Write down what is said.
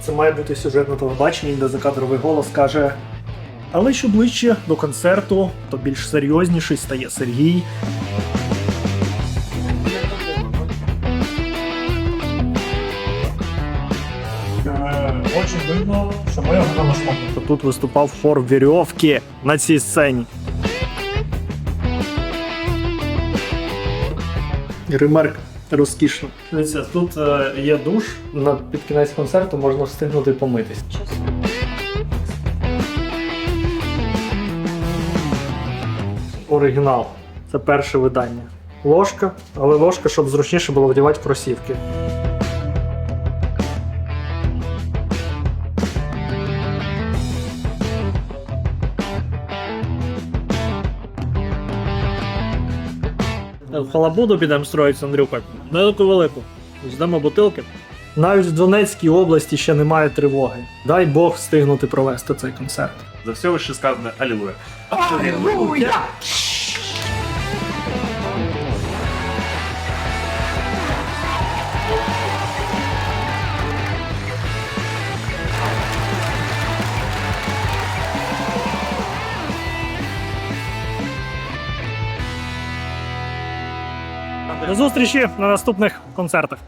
Це має бути сюжет на телебаченні, де закадровий голос каже. Але що ближче до концерту, то більш серйозніший стає Сергій. Очень видно, що ми його налаштовуємо. Тут виступав хор вірьовки на цій сцені. Ремарк розкішно. Дивіться, тут е, є душ. На під кінець концерту можна встигнути помитись. Оригінал. Це перше видання. Ложка, але ложка, щоб зручніше було вдівати кросівки. Халабуду підемо строїть з Андрюкою. Велику велику. здемо бутилки. Навіть в Донецькій області ще немає тривоги. Дай Бог встигнути провести цей концерт. За все вище сказане Алілуя. До зустрічі на наступних концертах.